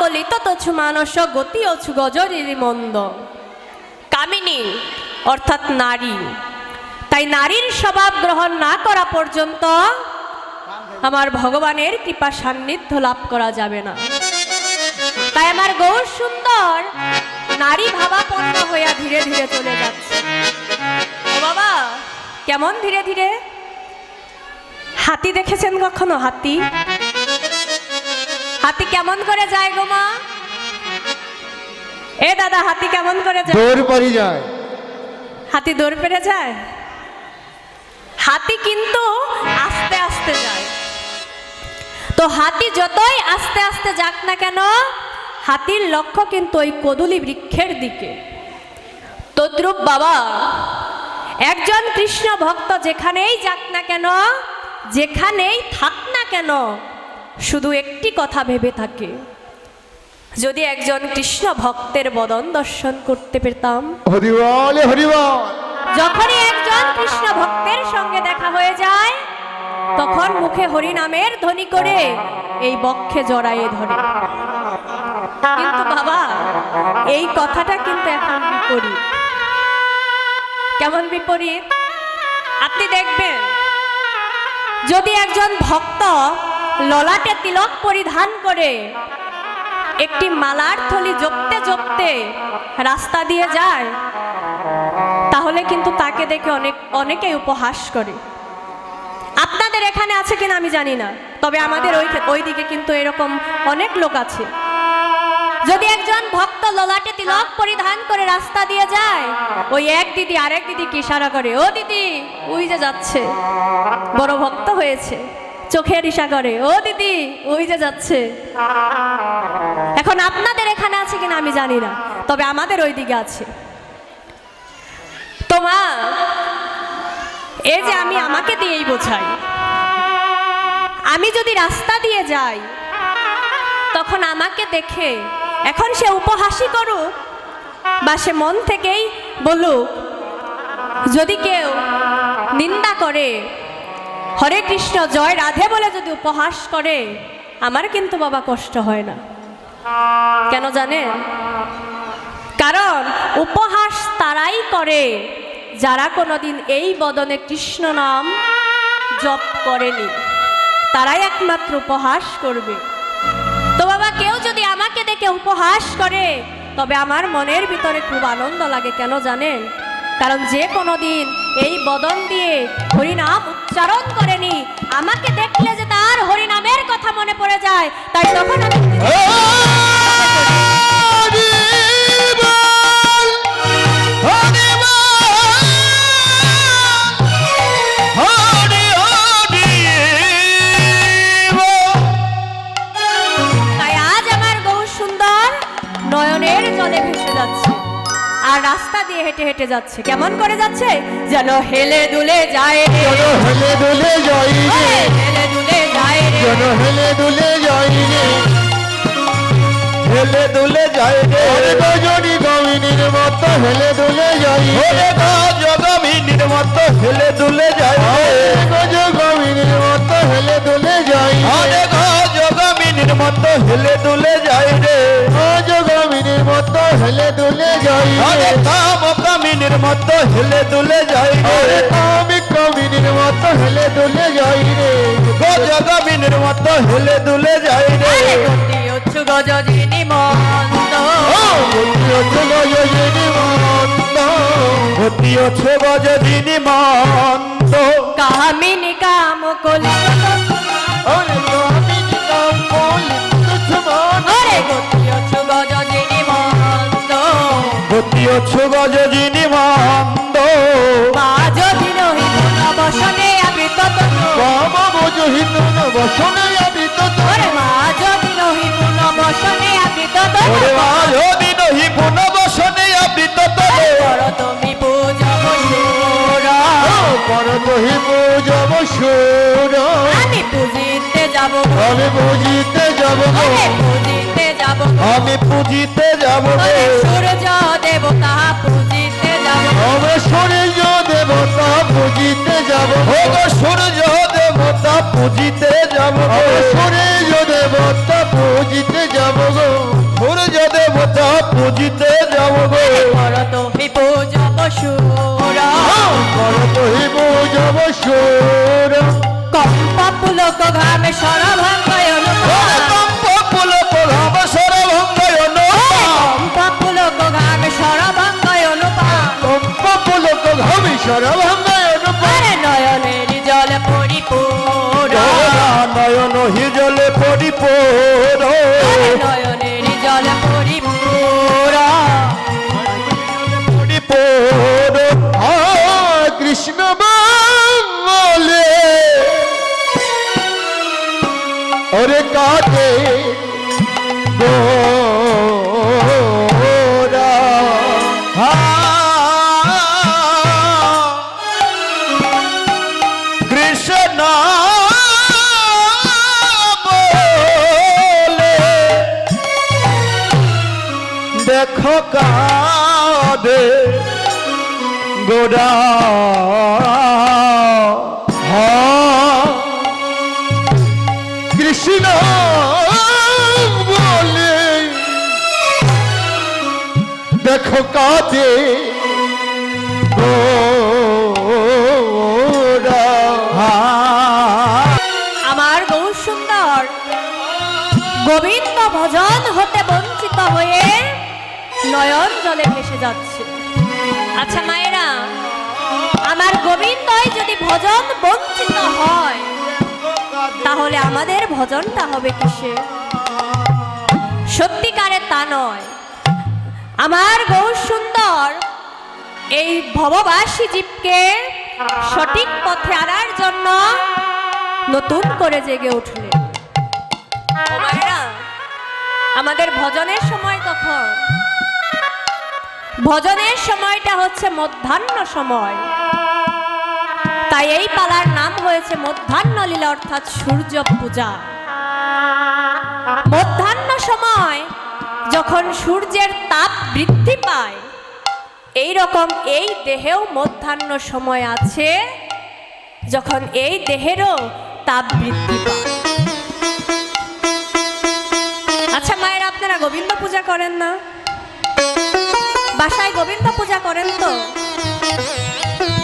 কলিত তছু মানস, গতি অছু গজরির মন্দ। কামিনী, অর্থাৎ নারী। তাই নারীর স্বভাব গ্রহণ না করা পর্যন্ত আমার ভগবানের কৃপা সান্নিধ্য লাভ করা যাবে না। তাই আমার গৌর সুন্দর নারী ভাবাপন্ন হইয়া ধীরে ধীরে চলে যাচ্ছে। ও বাবা, কেমন ধীরে ধীরে? হাতি দেখেছেন কখনো হাতি? হাতি কেমন করে যায় গো মা? এ দাদা হাতি কেমন করে যায়? দৌড় পরি যায়। হাতি দৌড় পেরে যায়? হাতি কিন্তু আস্তে আস্তে যায়। তো হাতি যতই আস্তে আস্তে যাক না কেন হাতির লক্ষ্য কিন্তু ওই কদুলি বৃক্ষের দিকে। তদ্রুপ বাবা একজন কৃষ্ণ ভক্ত যেখানেই যাক না কেন যেখানেই থাক না কেন শুধু একটি কথা ভেবে থাকে। যদি একজন কৃষ্ণ ভক্তের বদন দর্শন করতে পেতাম। যখনই একজন কৃষ্ণ ভক্তের সঙ্গে দেখা হয়ে যায় তখন মুখে হরিনামের ধ্বনি করে এই বক্ষে জড়ায়ে ধরে। কিন্তু বাবা এই কথাটা কিন্তু এখন বিপরীত। কেমন বিপরীত? আপনি দেখবেন যদি একজন ভক্ত ললাটে তিলক পরিধান করে। একটি মালার থলি জপতে জপতে রাস্তা দিয়ে যায়। তাহলে কিন্তু তাকে দেখে অনেক, অনেকেই উপহাস করে। আপনাদের এখানে আছে কিনা আমি জানি না। তবে আমাদের ওই ওই দিকে কিন্তু এরকম অনেক লোক আছে। যদি একজন ভক্ত ললাটে তিলক পরিধান করে রাস্তা দিয়ে যায়, ওই এক দিদি আরেক দিদিকে ইশারা করে, ও দিদি, ওই যে যাচ্ছে। বড় ভক্ত হয়েছে। চোখের ইশা করে ও দিদি, ওই যে যাচ্ছে। এখন আপনাদের এখানে আছে কিনা আমি জানি না, তবে আমাদের ওই দিকে আছে। তো মা এই যে আমি আমাকে দিয়েই বোঝাই। আমি যদি রাস্তা দিয়ে যাই, তখন আমাকে দেখে এখন সে উপহাসই করুক বা সে মন থেকেই বলুক, যদি কেউ নিন্দা করে হরে কৃষ্ণ, জয় রাধে বলে যদি উপহাস করে, আমার কিন্তু বাবা কষ্ট হয় না। কেন জানেন? কারণ উপহাস তারাই করে, যারা কোনোদিন এই বদনে কৃষ্ণ নাম জপ করেনি। তারাই একমাত্র উপহাস করবে। তো বাবা, কেউ যদি আমাকে দেখে উপহাস করে, তবে আমার মনের ভিতরে খুব আনন্দ লাগে, কেন জানেন? কারণ যে কোনোদিন এই বদন দিয়ে হরিনাম উচ্চারণ করেনি। আমাকে দেখলে যে তার হরিনামের কথা মনে পড়ে যায় তাই তখন আমি আজ আমার গৌর সুন্দর নয়নের জলে ভেসে যাচ্ছে। আর রাস্তা দিয়ে হেঁটে হেঁটে যাচ্ছে। কেমন করে যাচ্ছে? যেন হেলে দুলে যায় হেলে দুলে হেলে দুলে যায়। হেলে দুলে হেলে দুলে যায় রে। গজনী গমিনীর মতো হেলে দুলে মতো হেলে দুলে যায় রে। গজ গমিনীর মতো হেলে দুলে জগমিনীর মতো হেলে দুলে যায় রে। গজ গমিনীর মতো হেলে দুলে আরে রে। কাম কামিনীর মতো হেলে দুলে যায় ওরে রে কামি কমিনীর মতো হেলে দুলে জয় রে। গো জগমিনীর মতো হেলে দুলে যায় রে। গতি উচ্ছু মন্দ। বুদ্ধি হচ্ছে মন্দ। হচ্ছে গজদিনী মন্দ। কামিনী কাম কলি ভর্তি হচ্ছে গজদিনী মন্দ বাজধি নহি বসনে আবৃত তনু। বাবা বোঝহিত না বসনে আবিত ওরে বাজধি নহি বসনে আবৃত তনু। ওরে মাঝি নহি পুনবসনে আবৃত তবে কর তুমি পূজা বসুরা। পর কহি পূজব সুর আমি পুজিতে যাব আমি বুঝিতে যাব ওরে পুজিতে যাব। আমি পুজিতে যাব সূর্য দেবতা পুজিতে যাব। আমি সূর্য দেবতা বুঝিতে যাব ওগো সূর্য দেবতা পুজিতে যাব আমি সূর্য দেবতা বুঝিতে যাব গো। দেবতা পুজিতে যাব গো। করত হি পূজা সুর কম্প পুলক ঘামে সরভঙ্গয়ন নয়নের জল পরিপূর্ণ। নয়ন হিজলে পরিপূর নয়নের জল পরিপূর্ণ। পরিপূর কৃষ্ণ বলে ওরে কাটে গোরা গোড়া কৃষ্ণ দেখো গোরা আমার গৌর সুন্দর, গোবিন্দ ভজন হতে বঞ্চিত হয়ে নয়ন জলে ভেসে যাচ্ছে। আচ্ছা মায়েরা আমার গোবিন্দই যদি ভজন বঞ্চিত হয় তাহলে আমাদের ভজনটা হবে কিসে? সত্যিকারে তা নয়। আমার গৌর সুন্দর এই ভববাসী জীবকে সঠিক পথে আনার জন্য নতুন করে জেগে উঠলে। ও মায়েরা, আমাদের ভজনের সময় তখন ভজনের সময়টা হচ্ছে মধ্যাহ্ন সময়। তাই এই পালার নাম হয়েছে মধ্যাহ্ন লীলা, অর্থাৎ সূর্য পূজা। মধ্যাহ্ন সময় যখন সূর্যের তাপ বৃদ্ধি পায় এই রকম এই দেহেও মধ্যাহ্ন সময় আছে, যখন এই দেহেরও তাপ বৃদ্ধি পায়। আচ্ছা মায়ের, আপনারা গোবিন্দ পূজা করেন না? বাসায় গোবিন্দ পূজা করেন তো।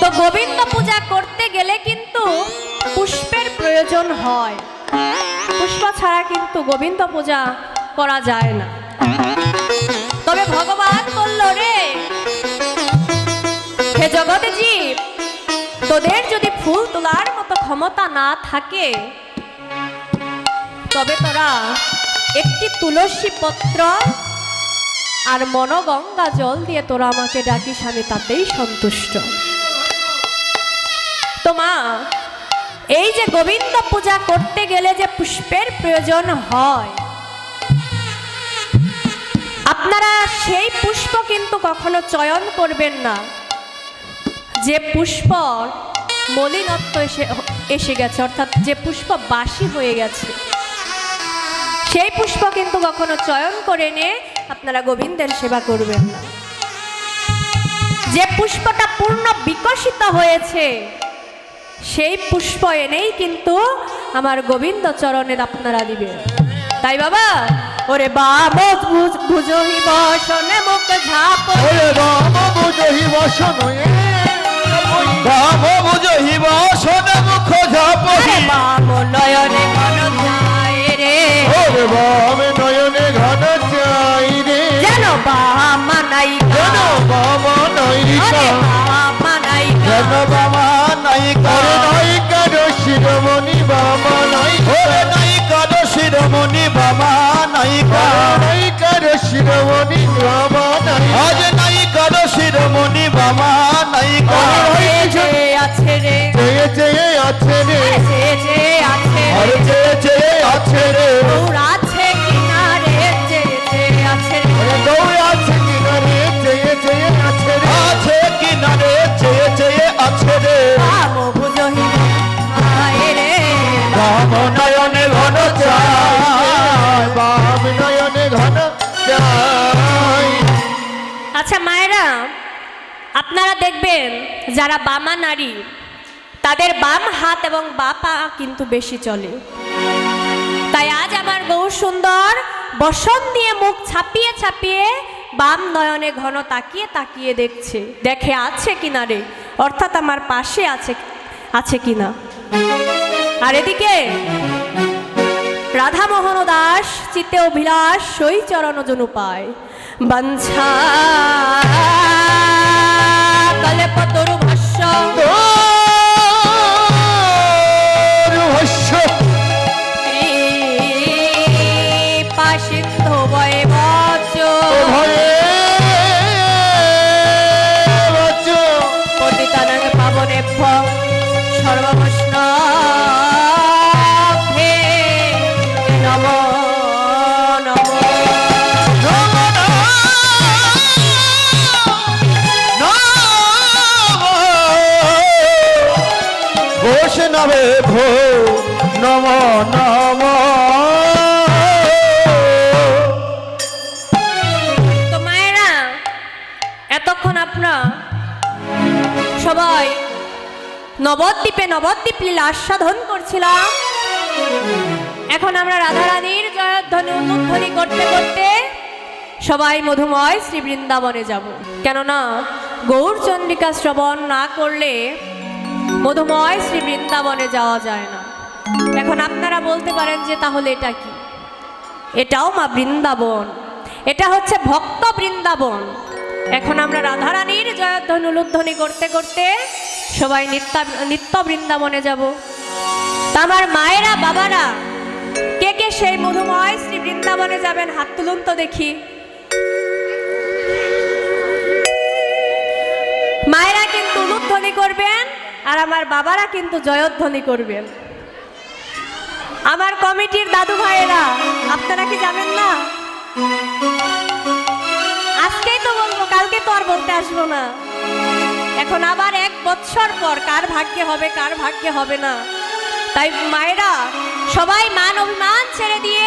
তো গোবিন্দ পূজা করতে গেলে কিন্তু পুষ্পের প্রয়োজন হয়। পুষ্প ছাড়া কিন্তু গোবিন্দ পূজা করা যায় না। তবে ভগবান বলল, রে, হে জগৎ জীব তোদের যদি ফুল তোলার মতো ক্ষমতা না থাকে, তবে তোরা একটি তুলসী পত্র আর মনগঙ্গা জল দিয়ে তোরা আমাকে ডাকিস, আমি তাতেই সন্তুষ্ট। তো মা, এই যে গোবিন্দ পূজা করতে গেলে যে পুষ্পের প্রয়োজন হয়, আপনারা সেই পুষ্প কিন্তু কখনো চয়ন করবেন না। যে পুষ্প মলিনত্ব এসে এসে গেছে, অর্থাৎ যে পুষ্প বাসি হয়ে গেছে, সেই পুষ্প কিন্তু কখনো চয়ন করে এনে আপনারা গোবিন্দের সেবা করবেন। না যে পুষ্পটা পূর্ণ বিকশিত হয়েছে সেই পুষ্প এনেই কিন্তু আমার গোবিন্দ চরণের আপনারা দিবেন। তাই বাবা ওরে বাবা ভুজহি বসনে মুখ ঝাপ। ওরে রাম বুঝহি বসন রাম বুঝহিব শোনে মুখ ঝাপহি বাম নয়নে ঘন যায় রে। ওরে বাম নয়নে নাই যেন বামা নায়িকা। ওরে নৈকার শিরোমণি বাম ওরে নায়িকার শিরোমণি বামা নায়িকা। নৈকার শিরোমণি বাম আজ নায়িকার শিরোমণি বামা নায়িকা। যে আছে রে। চেয়ে চেয়ে আছে রে। যে যে আছে আর রে। যে যে আছে রে। গৌর আছে রে আছে কিনারে চেয়ে চেয়ে আছে রে। বাম ভুজহি আয় রে। রাম নয়নে ঘন চায় বাম নয়নে ঘন চাই। আচ্ছা মায়েরা আপনারা দেখবেন যারা বামা নারী তাদের বাম হাত এবং বা পা কিন্তু বেশি চলে। তাই আজ আমার গৌর সুন্দর বসন দিয়ে মুখ ছাপিয়ে ছাপিয়ে বাম নয়নে ঘন তাকিয়ে তাকিয়ে দেখছে। দেখে আছে কিনা রে? অর্থাৎ আমার পাশে আছে আছে কিনা? আর এদিকে, রাধামোহন দাস, চিত্তে অভিলাষ সই চরণ জনু পায় বঞ্ছা, কলেপতরু ভাষ্য। নম ভো নম নম। নবদ্বীপে নবদ্বীপ লীলা আস্বাদন করছিলাম। এখন আমরা রাধারানীর জয়ধ্বনি উন্মুধ্বনি করতে করতে সবাই মধুময় শ্রী বৃন্দাবনে যাব। কেননা গৌরচন্দ্রিকা শ্রবণ না করলে মধুময় শ্রী বৃন্দাবনে যাওয়া যায় না। এখন আপনারা বলতে পারেন যে তাহলে এটা কি? এটাও মা বৃন্দাবন। এটা হচ্ছে ভক্ত বৃন্দাবন। এখন আমরা রাধারানীর জয়ধ্বনি উলুধ্বনি করতে করতে সবাই নিত্য নিত্য বৃন্দাবনে যাব। আমার মায়েরা, বাবারা, কে কে সেই মধুময় শ্রী বৃন্দাবনে যাবেন? হাত তুলুন তো দেখি। মায়েরা কিন্তু উলুধ্বনি করবেন, আর আমার বাবারা কিন্তু জয়ধ্বনি করবেন। আমার কমিটির দাদু ভাইয়েরা, আপনারা কি যাবেন না? আজকেই তো বলব, কালকে তো আর বলতে আসব না। এখন আবার এক বছর পর কার ভাগ্যে হবে, কার ভাগ্যে হবে না। তাই মায়েরা, সবাই মান অভিমান ছেড়ে দিয়ে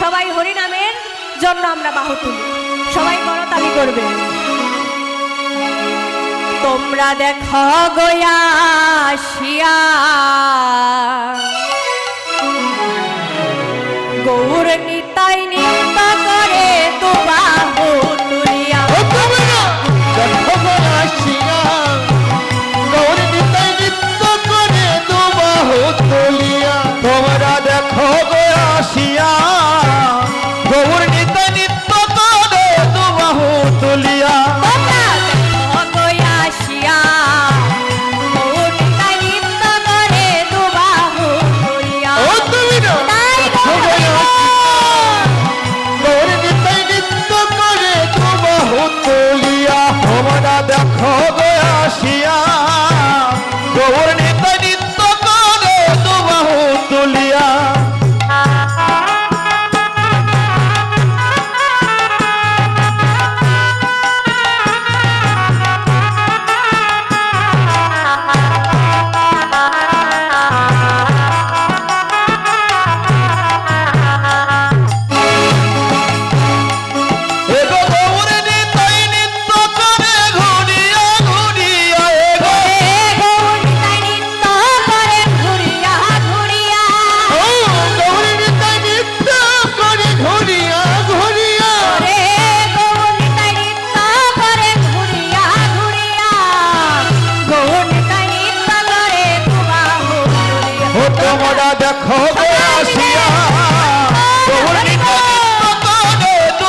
সবাই হরিনামের জন্য আমরা বাহু তুলি। সবাই করতালি করবে। তোমরা দেখ গয়া শিয়া গৌর নিতাই নিত্য করে তো বাহু তোমরা দেখো আসিয়া। নিত্য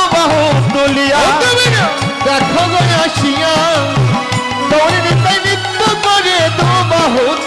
তুলিয়া দেখো আসিয়া। নিতাই নৃত্য করে দুবাহু তুলিয়া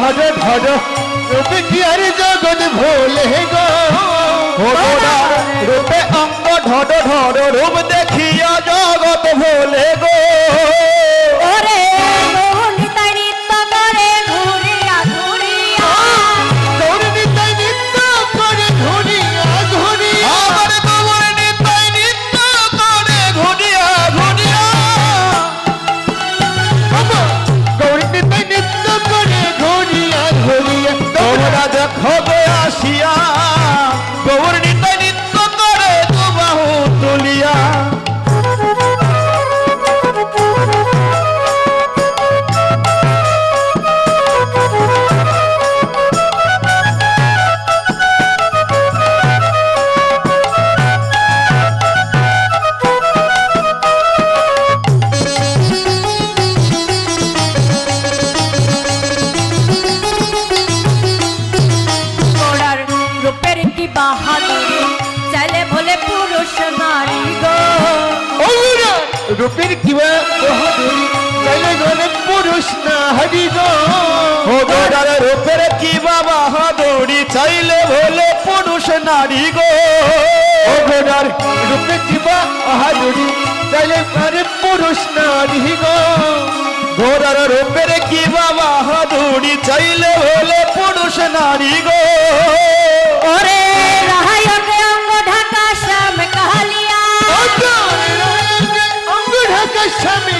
অঙ্গ ঢর ঢর রূপে কি আর জগৎ ভোলে গো ভোগরা রূপে অঙ্গ ঢড ঢড রূপ দেখিয়া জগৎ ভোলে গো রূপে কিবা বাহাদুরি চাইলে পারে পুরুষ নারী গো। ঘোড়ার রূপের কি বাবা হাদুড়ি চাইলে হলে পুরুষ নারী গো। ওরে রাহাই অঙ্গে ঢাকা শ্যাম কালিয়া অঙ্গ ঢাকা স্বামী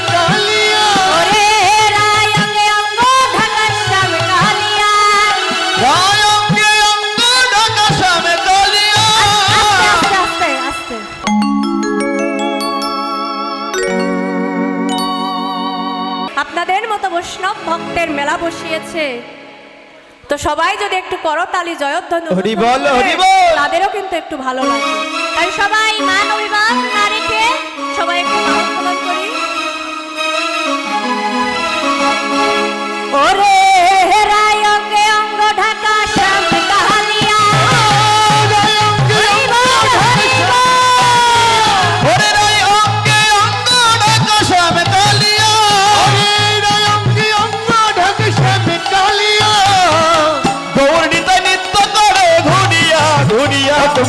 বসিয়েছে তো সবাই যদি একটু করতালি জয়ধ্বনি হরি বল, হরি বল। তাদেরও কিন্তু একটু ভালো লাগে। তাই সবাই মান অভিমান না রেখে সবাই একটু করি। ওরে!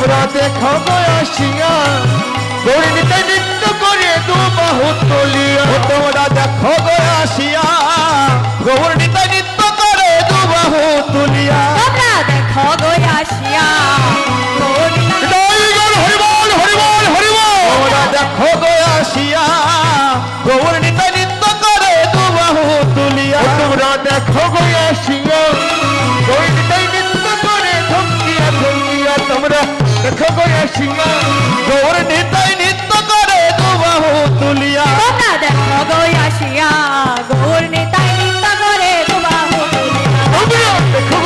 তোমরা দেখো গো আসিয়া গৌরিনীতে নৃত্য করে দু বাহু তলিয়া তোমরা দেখো গো আসিয়া গৌর নিতাই নৃত্য করে দুবাহু তুলিয়া। তোমরা দেখো গো গৌর নিতাই নৃত্য করে দুবাহু তুলিয়া তোমরা দেখো গো আসিয়া গৌর নেতাই নৃত্য করে দুবাহু তুলিয়া। দেখো।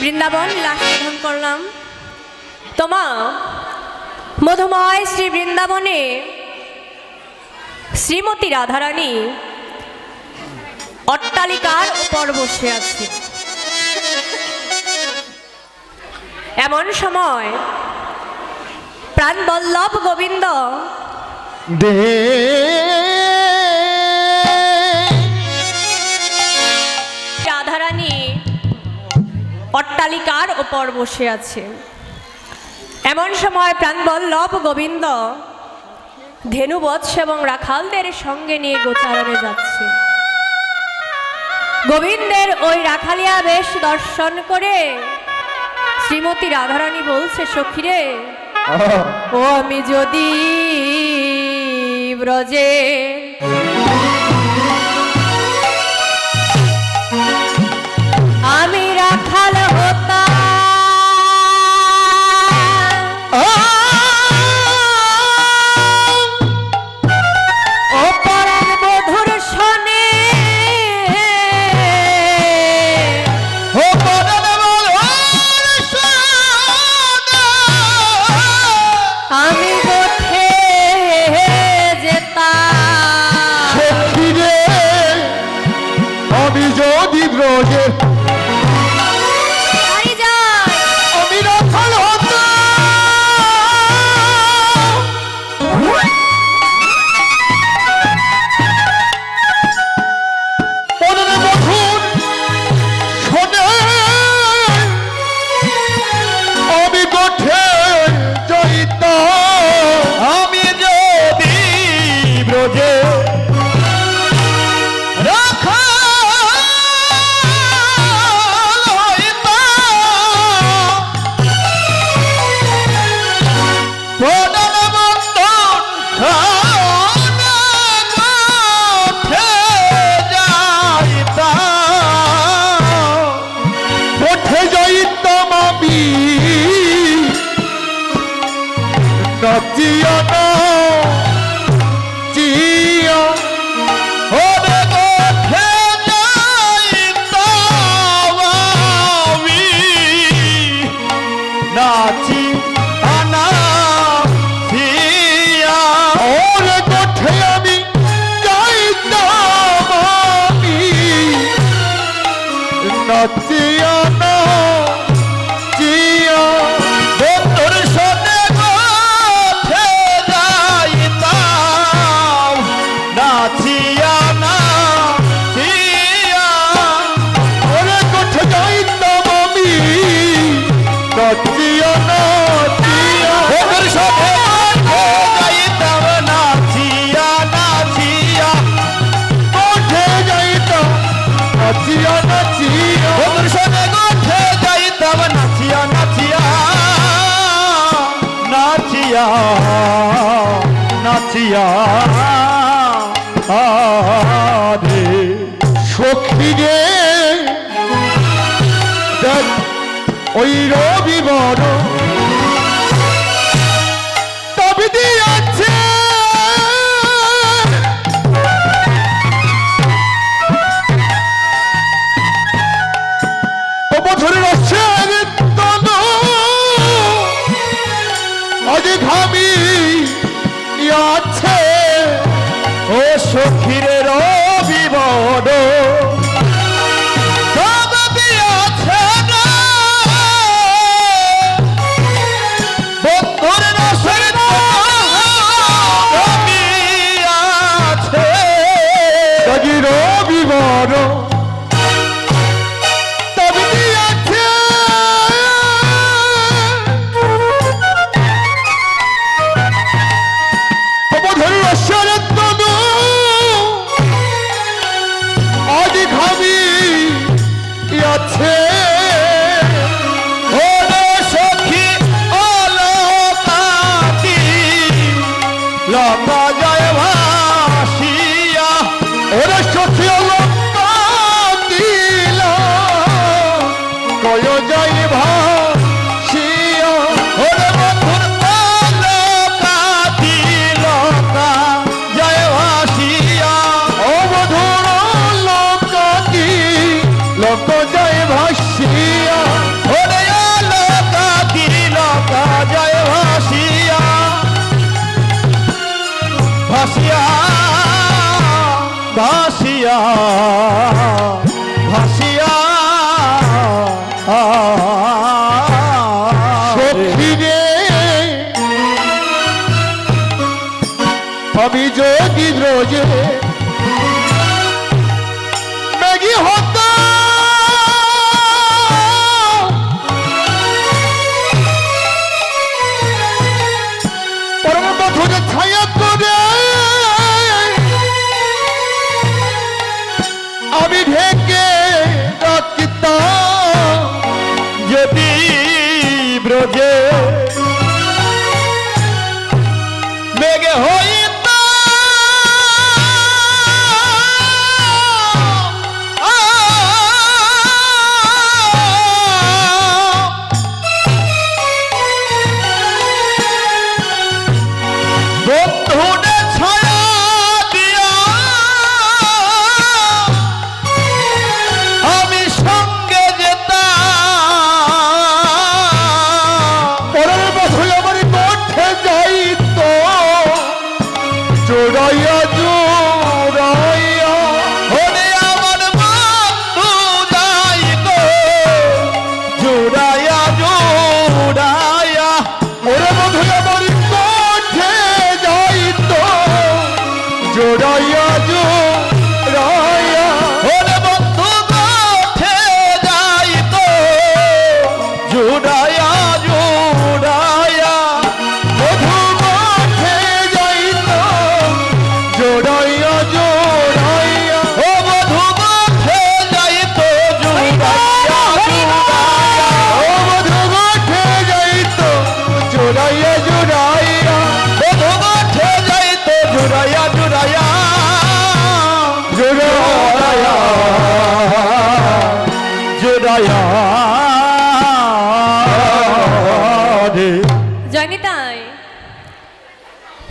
বৃন্দাবন সাধন করলাম তোমা মধুময় শ্রী বৃন্দাবনে শ্রীমতী রাধারানী অট্টালিকার উপর বসে আছে। এমন সময় প্রাণবল্লভ গোবিন্দ দে। রাধারানী অট্টালিকার ওপর বসে আছে। এমন সময় প্রাণবল্লভ গোবিন্দ ধেনুবৎস এবং রাখালদের সঙ্গে নিয়ে গোচারণে যাচ্ছে। গোবিন্দের ওই রাখালিয়া বেশ দর্শন করে। শ্রীমতী রাধারানী বলছে সখীরে ও আমি যদি ব্রজে i don't oh. ঢেকে রাখতাম যদি ব্রজে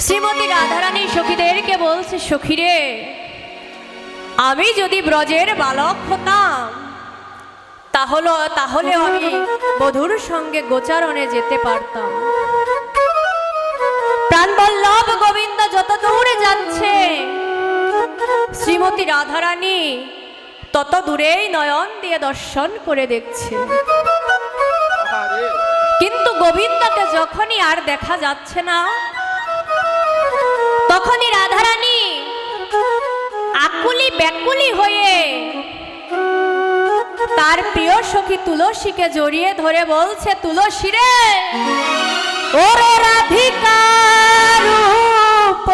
শ্রীমতী রাধারানী সখীদেরকে বলছে সখীরে। আমি যদি ব্রজের বালক হতাম তাহলে তাহলে আমি বধুর সঙ্গে গোচারণে যেতে পারতাম। প্রাণবল্লভ গোবিন্দ যত দূরে যাচ্ছে শ্রীমতী রাধারানী তত দূরেই নয়ন দিয়ে দর্শন করে দেখছে। কিন্তু গোবিন্দকে যখনই আর দেখা যাচ্ছে না তখনই রাধারানী, আকুলি ব্যাকুলি হয়ে তার প্রিয় সখী তুলসীকে জড়িয়ে ধরে বলছে, তুলসী রে, ওরে রাধিকা রূপ